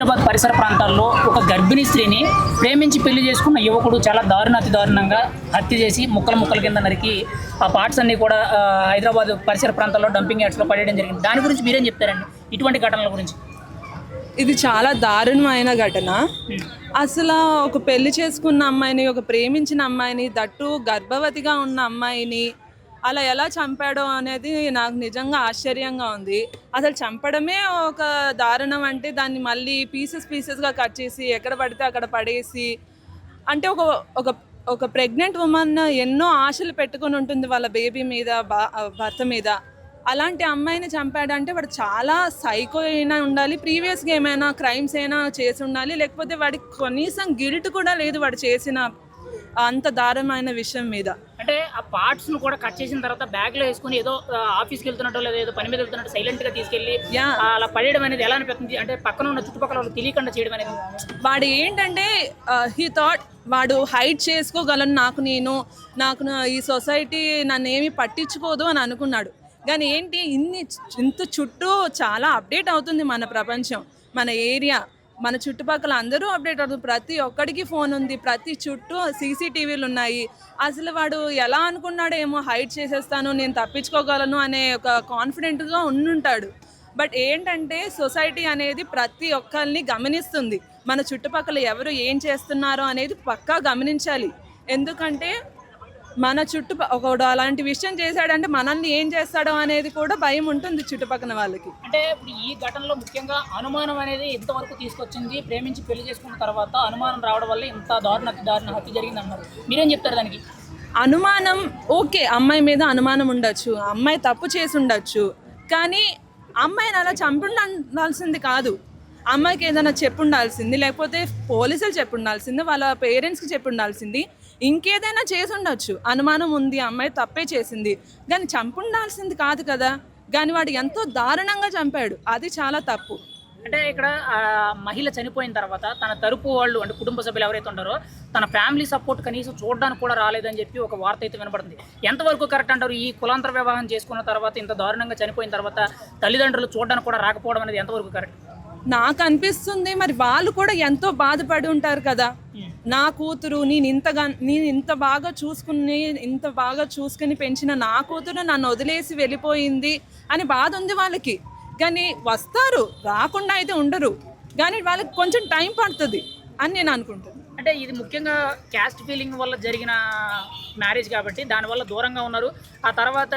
హైదరాబాద్ పరిసర ప్రాంతాల్లో ఒక గర్భిణీ స్త్రీని ప్రేమించి పెళ్ళి చేసుకున్న యువకుడు చాలా దారుణ అతి దారుణంగా హత్య చేసి ముక్కల ముక్కల కింద నరికి ఆ పార్ట్స్ అన్ని కూడా హైదరాబాద్ పరిసర ప్రాంతాల్లో డంపింగ్ యార్డ్స్లో పడేయడం జరిగింది. దాని గురించి మీరేం చెప్తారండి? ఇటువంటి ఘటనల గురించి. ఇది చాలా దారుణమైన ఘటన. అసలు ఒక పెళ్ళి చేసుకున్న అమ్మాయిని ఒక ప్రేమించిన అమ్మాయిని దట్టు గర్భవతిగా ఉన్న అమ్మాయిని అలా ఎలా చంపాడో అనేది నాకు నిజంగా ఆశ్చర్యంగా ఉంది. అసలు చంపడమే ఒక దారుణం అంటే దాన్ని మళ్ళీ పీసెస్ పీసెస్గా కట్ చేసి ఎక్కడ పడితే అక్కడ పడేసి అంటే ఒక ఒక ఒక ప్రెగ్నెంట్ ఉమెన్ ఎన్నో ఆశలు పెట్టుకొని ఉంటుంది వాళ్ళ బేబీ మీద బా- భర్త మీద. అలాంటి అమ్మాయిని చంపాడంటే వాడు చాలా సైకో అయినా ఉండాలి ప్రీవియస్గా ఏమైనా క్రైమ్స్ అయినా చేసి ఉండాలి లేకపోతే వాడికి కనీసం గిల్ట్ కూడా లేదు వాడు చేసిన అంత దారుణమైన విషయం మీద. అంటే ఆ పార్ట్స్ను కూడా కట్ చేసిన తర్వాత బ్యాగ్లో వేసుకుని ఏదో ఆఫీస్కి వెళ్తున్నట్టు లేదా ఏదో పని మీద వెళ్తున్నట్టు సైలెంట్గా తీసుకెళ్ళి అలా పడేయడం అనేది ఎలా అనిపిస్తుంది? అంటే పక్కన ఉన్న చుట్టుపక్కల తెలియకుండా చేయడం అనేది వాడు ఏంటంటే హీ థాట్ వాడు హైడ్ చేసుకోగలను. నాకు నేను నాకు ఈ సొసైటీ నన్ను ఏమి పట్టించుకోదు అని అనుకున్నాడు. కానీ ఏంటి ఇన్ని ఇంత చుట్టూ చాలా అప్డేట్ అవుతుంది మన ప్రపంచం మన ఏరియా మన చుట్టుపక్కల అందరూ అప్డేట్ అవుతుంది ప్రతి ఒక్కడికి ఫోన్ ఉంది ప్రతి చుట్టూ సీసీటీవీలు ఉన్నాయి. అసలు వాడు ఎలా అనుకున్నాడో ఏమో హైడ్ చేసేస్తాను నేను తప్పించుకోగలను అనే ఒక కాన్ఫిడెంట్గా ఉండుంటాడు. బట్ ఏంటంటే సొసైటీ అనేది ప్రతి ఒక్కరిని గమనిస్తుంది. మన చుట్టుపక్కల ఎవరు ఏం చేస్తున్నారో అనేది పక్కా గమనించాలి. ఎందుకంటే మన చుట్టూ ఒకడు అలాంటి విషయం చేశాడంటే మనల్ని ఏం చేస్తాడో అనేది కూడా భయం ఉంటుంది చుట్టుపక్కల వాళ్ళకి. అంటే ఇప్పుడు ఈ ఘటనలో ముఖ్యంగా అనుమానం అనేది ఎంతవరకు తీసుకొచ్చింది ప్రేమించి పెళ్ళి చేసుకున్న తర్వాత అనుమానం రావడం వల్ల ఇంత దారుణ దారుణ హత్య జరిగింది అన్నారు మీరేం చెప్తారు దానికి? అనుమానం ఓకే అమ్మాయి మీద అనుమానం ఉండొచ్చు అమ్మాయి తప్పు చేసి ఉండొచ్చు కానీ అమ్మాయిని అలా చంపుండాల్సింది కాదు. అమ్మాయికి ఏదైనా చెప్పుండాల్సింది లేకపోతే పోలీసులు చెప్పుండాల్సింది వాళ్ళ పేరెంట్స్కి చెప్పుండాల్సింది ఇంకేదైనా చేసి ఉండొచ్చు అనుమానం ఉంది అమ్మాయి తప్పే చేసింది. కానీ చంపుండాల్సింది కాదు కదా. కానీ వాడు ఎంతో దారుణంగా చంపాడు. అది చాలా తప్పు. అంటే ఇక్కడ ఆ, మహిళ చనిపోయిన తర్వాత తన తరపు వాళ్ళు అంటే కుటుంబ సభ్యులు ఎవరైతే ఉన్నారో తన ఫ్యామిలీ సపోర్ట్ కనీసం చూడడానికి కూడా రాలేదని చెప్పి ఒక వార్త అయితే వినపడుతుంది ఎంతవరకు కరెక్ట్ అంటారు? ఈ కులాంతర వివాహం చేసుకున్న తర్వాత ఇంత దారుణంగా చనిపోయిన తర్వాత తల్లిదండ్రులు చూడడానికి కూడా రాకపోవడం అనేది ఎంతవరకు కరెక్ట్? నాకు అనిపిస్తుంది మరి వాళ్ళు కూడా ఎంతో బాధపడి ఉంటారు కదా. నా కూతురు నేను ఇంతగా నేను ఇంత బాగా చూసుకుని ఇంత బాగా చూసుకుని పెంచిన నా కూతురు నన్ను వదిలేసి వెళ్ళిపోయింది అని బాధ ఉంది వాళ్ళకి. కానీ వస్తారు రాకుండా అయితే ఉండరు. కానీ వాళ్ళకి కొంచెం టైం పడుతుంది అని నేను అనుకుంటాను అంటే ఇది ముఖ్యంగా క్యాస్ట్ ఫీలింగ్ వల్ల జరిగిన మ్యారేజ్ కాబట్టి దానివల్ల దూరంగా ఉన్నారు. ఆ తర్వాత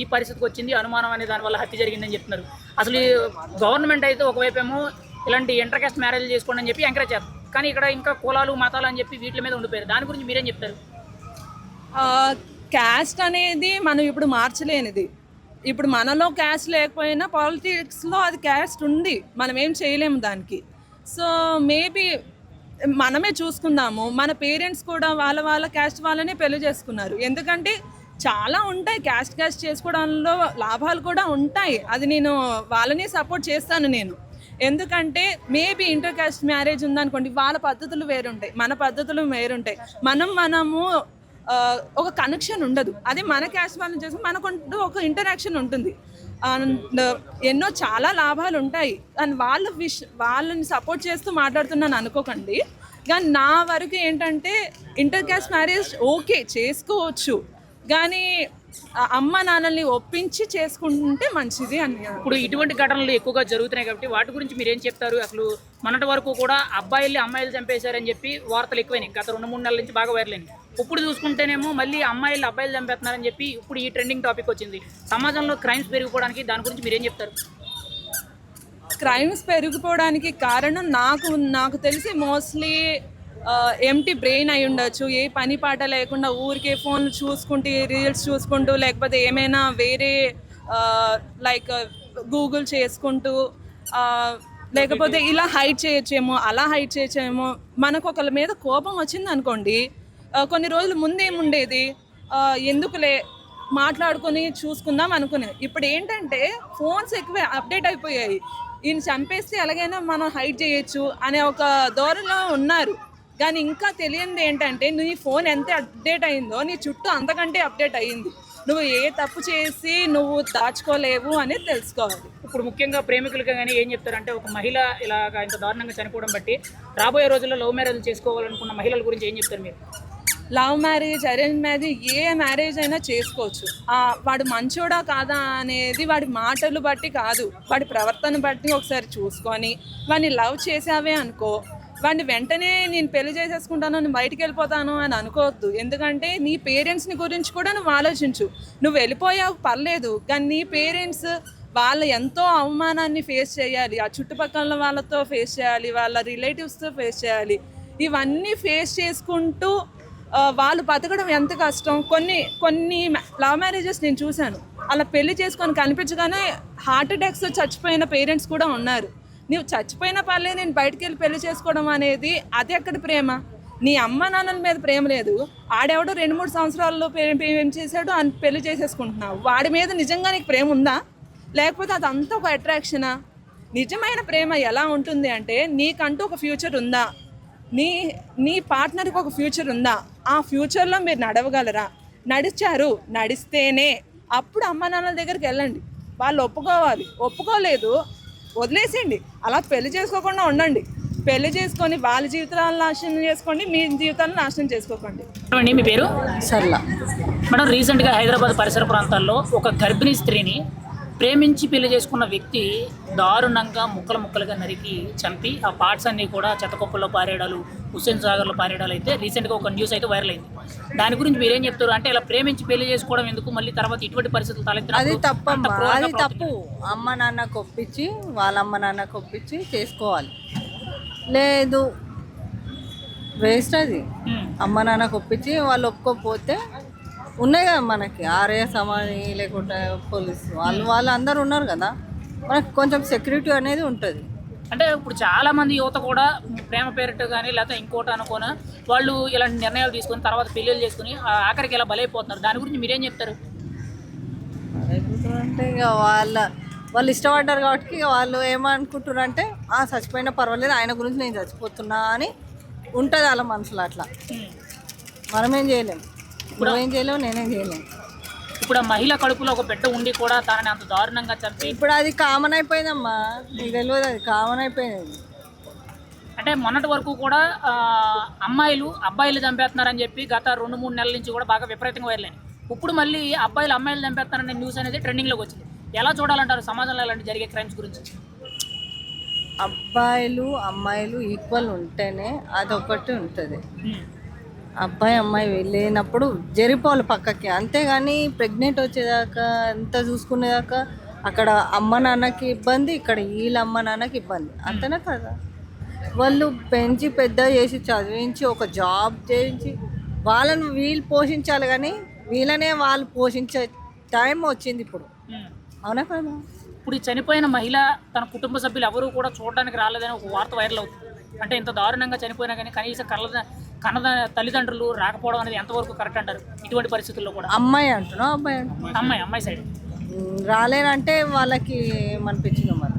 ఈ పరిస్థితికి వచ్చింది అనుమానం అనే దానివల్ల హత్య జరిగిందని చెప్తున్నారు. అసలు గవర్నమెంట్ అయితే ఒకవైపు ఏమో ఇలాంటి ఇంటర్ కాస్ట్ మ్యారేజ్ చేసుకోండి అని చెప్పి ఎంకరేజ్ చేస్తారు కానీ ఇక్కడ ఇంకా కులాలు మతాలు అని చెప్పి వీటి మీద ఉండిపోయారు. దాని గురించి మీరేం చెప్తారు? క్యాస్ట్ అనేది మనం ఇప్పుడు మార్చలేనిది. ఇప్పుడు మనలో క్యాస్ట్ లేకపోయినా పాలిటిక్స్లో అది క్యాస్ట్ ఉంది. మనం ఏం చేయలేము దానికి. సో మేబీ మనమే చూసుకుందాము. మన పేరెంట్స్ కూడా వాళ్ళ వాళ్ళ క్యాస్ట్ వాళ్ళనే పెళ్ళి చేసుకున్నారు. ఎందుకంటే చాలా ఉంటాయి క్యాస్ట్ క్యాస్ట్ చేసుకోవడంలో లాభాలు కూడా ఉంటాయి. అది నేను వాళ్ళని సపోర్ట్ చేస్తాను నేను. ఎందుకంటే మేబీ ఇంటర్ క్యాస్ట్ మ్యారేజ్ ఉందనుకోండి వాళ్ళ పద్ధతులు వేరుంటాయి మన పద్ధతులు వేరుంటాయి. మనం మనము ఒక కనెక్షన్ ఉండదు. అదే మన క్యాస్ట్ వాళ్ళని చేసి మనకుంటూ ఒక ఇంటరాక్షన్ ఉంటుంది. అండ్ ఎన్నో చాలా లాభాలు ఉంటాయి. అండ్ వాళ్ళ విష్ వాళ్ళని సపోర్ట్ చేస్తూ మాట్లాడుతున్నాను అనుకోకండి. కానీ నా వరకు ఏంటంటే ఇంటర్ క్యాస్ట్ మ్యారేజ్ ఓకే చేసుకోవచ్చు. కానీ అమ్మ నాన్నల్ని ఒప్పించి చేసుకుంటే మంచిది అని ఇప్పుడు ఇటువంటి ఘటనలు ఎక్కువగా జరుగుతున్నాయి కాబట్టి వాటి గురించి మీరు ఏం చెప్తారు? అసలు మొన్నటి వరకు కూడా అబ్బాయిల్ని అమ్మాయిలు చంపేశారని చెప్పి వార్తలు ఎక్కువైనాయి. గత రెండు మూడు నెలల నుంచి బాగా వైరలైనాయి ఇప్పుడు చూసుకుంటేనేమో మళ్ళీ అమ్మాయిలు అబ్బాయిలు చంపేస్తున్నారని చెప్పి ఇప్పుడు ఈ ట్రెండింగ్ టాపిక్ వచ్చింది. సమాజంలో క్రైమ్స్ పెరిగిపోవడానికి దాని గురించి మీరేం చెప్తారు? క్రైమ్స్ పెరిగిపోవడానికి కారణం నాకు నాకు తెలిసి మోస్ట్లీ ఎంటీ బ్రెయిన్ అయి ఉండొచ్చు. ఏ పని పాట లేకుండా ఊరికే ఫోన్ చూసుకుంటూ రీల్స్ చూసుకుంటూ లేకపోతే ఏమైనా వేరే లైక్ గూగుల్ చేసుకుంటూ లేకపోతే ఇలా హైట్ చేయొచ్చేమో అలా హైట్ చేయొచ్చేమో మనకు ఒకళ్ళ మీద కోపం వచ్చింది అనుకోండి కొన్ని రోజులు ముందేముండేది ఎందుకులే మాట్లాడుకొని చూసుకుందాం అనుకునే. ఇప్పుడు ఏంటంటే ఫోన్స్ ఎక్కువ అప్డేట్ అయిపోయాయి. ఈయన చంపేస్తే ఎలాగైనా మనం హైట్ చేయొచ్చు అనే ఒక ధోరణిలో ఉన్నారు. కానీ ఇంకా తెలియంది ఏంటంటే నీ ఫోన్ ఎంత అప్డేట్ అయిందో నీ చుట్టూ అంతకంటే అప్డేట్ అయ్యింది. నువ్వు ఏ తప్పు చేసి నువ్వు దాచుకోలేవు అనేది తెలుసుకోవాలి. ఇప్పుడు ముఖ్యంగా ప్రేమికులుగా కానీ ఏం చెప్తారంటే ఒక మహిళ ఇలాగ ఇంత దారుణంగా చనిపోవడం బట్టి రాబోయే రోజుల్లో లవ్ మ్యారేజ్ చేసుకోవాలనుకున్న మహిళల గురించి ఏం చెప్తారు మీరు? లవ్ మ్యారేజ్ అరేంజ్ మ్యారేజ్ ఏ మ్యారేజ్ అయినా చేసుకోవచ్చు. వాడు మంచోడా కాదా అనేది వాడి మాటలు బట్టి కాదు. వాడి ప్రవర్తన బట్టి ఒకసారి చూసుకొని వాడిని లవ్ చేసావే అనుకో వాడిని వెంటనే నేను పెళ్ళి చేసేసుకుంటాను నేను బయటికి వెళ్ళిపోతాను అని అనుకోవద్దు. ఎందుకంటే నీ పేరెంట్స్ని గురించి కూడా నువ్వు ఆలోచించు. నువ్వు వెళ్ళిపోయావు పర్లేదు కానీ నీ పేరెంట్స్ వాళ్ళు ఎంతో అవమానాన్ని ఫేస్ చేయాలి. ఆ చుట్టుపక్కల వాళ్ళతో ఫేస్ చేయాలి వాళ్ళ రిలేటివ్స్తో ఫేస్ చేయాలి. ఇవన్నీ ఫేస్ చేసుకుంటూ వాళ్ళు బతకడం ఎంత కష్టం? కొన్ని కొన్ని లవ్ మ్యారేజెస్ నేను చూశాను. అలా పెళ్ళి చేసుకొని కనిపించగానే హార్ట్ అటాక్స్ చచ్చిపోయిన పేరెంట్స్ కూడా ఉన్నారు. నువ్వు చచ్చిపోయినా పర్లేదు నేను బయటికి వెళ్ళి పెళ్ళి చేసుకోవడం అనేది అది ఎక్కడ ప్రేమ? నీ అమ్మ నాన్నల మీద ప్రేమ లేదు. ఆడెవడో రెండు మూడు సంవత్సరాల్లో ఏం చేశాడు అని పెళ్ళి చేసేసుకుంటున్నావు. వాడి మీద నిజంగా నీకు ప్రేమ ఉందా? లేకపోతే అదంతా ఒక అట్రాక్షనా? నిజమైన ప్రేమ ఎలా ఉంటుంది అంటే నీకంటూ ఒక ఫ్యూచర్ ఉందా? నీ నీ పార్ట్నర్కి ఒక ఫ్యూచర్ ఉందా? ఆ ఫ్యూచర్లో మీరు నడవగలరా? నడిచారు నడిస్తేనే. అప్పుడు అమ్మ నాన్నల దగ్గరికి వెళ్ళండి. వాళ్ళు ఒప్పుకోవాలి. ఒప్పుకోలేదు. వదిలేసేయండి. అలా పెళ్ళి చేసుకోకుండా ఉండండి. పెళ్ళి చేసుకొని వాళ్ళ జీవితాలను నాశనం చేసుకోండి మీ జీవితాలను నాశనం చేసుకోకండి. మీ పేరు? సర్లా మేడం రీసెంట్గా హైదరాబాద్ పరిసర ప్రాంతాల్లో ఒక గర్భిణీ స్త్రీని ప్రేమించి పెళ్ళి చేసుకున్న వ్యక్తి దారుణంగా ముక్కలు ముక్కలుగా నరికి చంపి ఆ పార్ట్స్ అన్నీ కూడా చెత్తకొప్పల్లో పారేయడాలు హుస్సేన్ సాగర్లో పారేయడాలు అయితే రీసెంట్గా ఒక న్యూస్ అయితే వైరల్ అయింది. దాని గురించి మీరేం చెప్తారు? అంటే ఇలా ప్రేమించి పెళ్ళి చేసుకోవడం ఎందుకు? మళ్ళీ తర్వాత ఇటువంటి పరిస్థితులు క్రూరంగా అది తప్పు. అమ్మ నాన్నకు ఒప్పించి వాళ్ళ అమ్మ నాన్నకు ఒప్పించి చేసుకోవాలి. లేదు. వేస్ట్ అది. అమ్మ నాన్నకు ఒప్పించి వాళ్ళు ఒప్పుకోకపోతే ఉన్నాయి కదా మనకి. ఆర్ఎస్ అమ్మని లేకుంటే పోలీసు. వాళ్ళు వాళ్ళు అందరు ఉన్నారు కదా. మనకు కొంచెం సెక్యూరిటీ అనేది ఉంటుంది. అంటే ఇప్పుడు చాలా మంది యువత కూడా ప్రేమ పేరిట కానీ లేకపోతే ఇంకోటి అనుకోని వాళ్ళు ఇలాంటి నిర్ణయాలు తీసుకొని తర్వాత పెళ్ళిళ్ళు చేసుకుని ఆఖరికి ఇలా బలైపోతున్నారు. దాని గురించి మీరేం చెప్తారు? అంటే ఇక వాళ్ళ వాళ్ళు ఇష్టపడ్డారు కాబట్టి ఇక వాళ్ళు ఏమనుకుంటున్నారు అంటే ఆ చచ్చిపోయినా పర్వాలేదు ఆయన గురించి నేను చచ్చిపోతున్నా అని ఉంటుంది వాళ్ళ మనసులో అట్లా. మనమేం చేయలేం. నువ్వేం చేయలేవు నేనేం చేయలేం ఇప్పుడు ఆ మహిళ కడుపులో ఒక బిడ్డ ఉండి కూడా తనని అంత దారుణంగా చంపి ఇప్పుడు అది కామన్ అయిపోయిందమ్మా. నీకు తెలియదు అది కామన్ అయిపోయింది. అంటే మొన్నటి వరకు కూడా ఆ, అమ్మాయిలు అబ్బాయిలు చంపేస్తున్నారని చెప్పి గత రెండు మూడు నెలల నుంచి కూడా బాగా విపరీతంగా వైరల్ అయింది ఇప్పుడు మళ్ళీ అబ్బాయిలు అమ్మాయిలు చంపేస్తున్నారనే న్యూస్ అనేది ట్రెండింగ్లోకి వచ్చింది. ఎలా చూడాలంటారు సమాజంలో ఇలాంటి జరిగే క్రైమ్స్ గురించి? అబ్బాయిలు అమ్మాయిలు ఈక్వల్ ఉంటేనే అదొకటి ఉంటుంది. ఉమ్. అబ్బాయి అమ్మాయి వెళ్ళినప్పుడు జరిపోవాలి పక్కకి. అంతేగాని ప్రెగ్నెంట్ వచ్చేదాకా అంత చూసుకునేదాకా అక్కడ అమ్మ నాన్నకి ఇబ్బంది ఇక్కడ వీళ్ళ అమ్మ నాన్నకి ఇబ్బంది. అంతేనా కదా? వాళ్ళు పెంచి పెద్ద చేసి చదివించి ఒక జాబ్ చేయించి వాళ్ళని వీళ్ళు పోషించాలి కానీ వీళ్ళనే వాళ్ళు పోషించే టైం వచ్చింది ఇప్పుడు. అవునా కదా? ఇప్పుడు చనిపోయిన మహిళ తన కుటుంబ సభ్యులు ఎవరు కూడా చూడడానికి రాలేదని ఒక వార్త వైరల్ అవుతుంది. అంటే ఇంత దారుణంగా చనిపోయినా కానీ కనీసం కళ్ళ కన్న తల్లిదండ్రులు రాకపోవడం అనేది ఎంతవరకు కరెక్ట్ అంటారు? ఇటువంటి పరిస్థితుల్లో కూడా. అమ్మాయి అంటున్నావు అబ్బాయి అమ్మాయి అమ్మాయి సైడ్. రాలేనంటే వాళ్ళకి ఏమనిపించిందో మరి?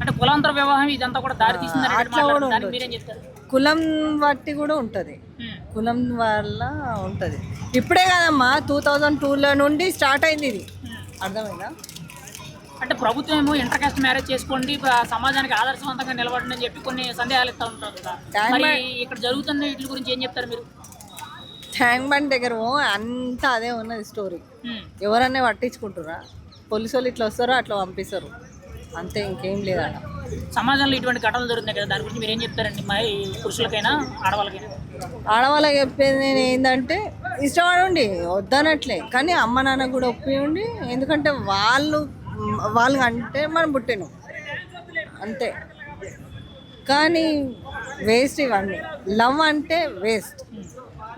అంటే కులాంతర వివాహం ఇదంతా కూడా దారి చెప్తారు? కులం బట్టి కూడా ఉంటుంది. కులం వల్ల ఉంటుంది. ఇప్పుడే కదమ్మా టూ థౌజండ్ టూలో నుండి స్టార్ట్ అయింది ఇది. అర్థమైందా? అంటే ప్రభుత్వం ఏమో ఇంటర్ కాస్ట్ మ్యారేజ్ చేసుకోండి సమాజానికి ఆదర్శవంతంగా నిలబడండి అని చెప్పి కొన్ని సందేహాలు ఇస్తూ ఉంటారు కదా. మరి ఇక్కడ జరుగుతున్న వీటి గురించి ఏం చెప్తారు మీరు? ట్యాంక్ బండ్ దగ్గర అంతా అదే ఉన్నది స్టోరీ. ఎవరన్నా పట్టించుకుంటారా పోలీసు వాళ్ళు ఇట్లా వస్తారో అట్లా పంపిస్తారు. అంతే ఇంకేం లేదట. సమాజంలో ఇటువంటి ఘటనలు జరుగుతున్నాయి కదా దాని గురించి మీరు ఏం చెప్తారండి? మరి పురుషులకైనా ఆడవాళ్ళకైనా? ఆడవాళ్ళకి చెప్పేది నేను ఏంటంటే ఇష్టపడండి వద్దనట్లే. కానీ అమ్మ నాన్న కూడా ఒప్పియండి ఎందుకంటే వాళ్ళు వాళ్ళు అంటే మనం పుట్టినాం. అంతే. కానీ వేస్ట్ ఇవన్నీ. లవ్ అంటే వేస్ట్.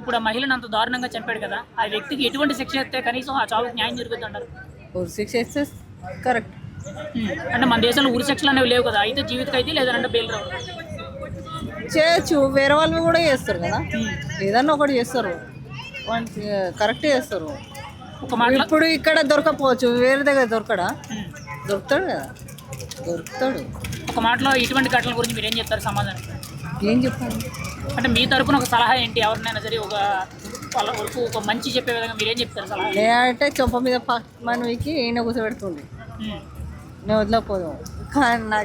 ఇప్పుడు ఆ మహిళను అంత దారుణంగా చంపాడు కదా ఆ వ్యక్తికి ఎటువంటి శిక్ష ఇస్తే కనీసం ఆ చావుకి న్యాయం జరుగుతుంది అంటారు? ఉరి శిక్ష ఇస్తే కరెక్ట్. అంటే మన దేశంలో ఉరి శిక్షలు అనేవి లేవు కదా అయితే జీవితకి అయితే లేదంటే బెయిల్ రావు. చేయొచ్చు. వేరే వాళ్ళు కూడా చేస్తారు కదా. ఏదన్నా ఒకటి చేస్తారు. కరెక్ట్ చేస్తారు. ఒక ఇప్పుడు ఇక్కడ దొరకపోవచ్చు వేరే దగ్గర దొరకడా. దొరుకుతాడు కదా? దొరుకుతాడు. ఒక మాటలో ఇటువంటి ఘటనల గురించి మీరు ఏం చెప్తారు సమాజానికి? ఏం చెప్పాలి? అంటే మీ తరపున ఒక సలహా ఏంటి? ఎవరినైనా సరే ఒక వాళ్ళ వరకు ఒక మంచి చెప్పే విధంగా మీరేం చెప్తారు సలహా? లేదంటే చొంప మీద మనవికి ఈయన కూర్చోబెడుతుంది. నేను వదలకపోదాం. కానీ నాకు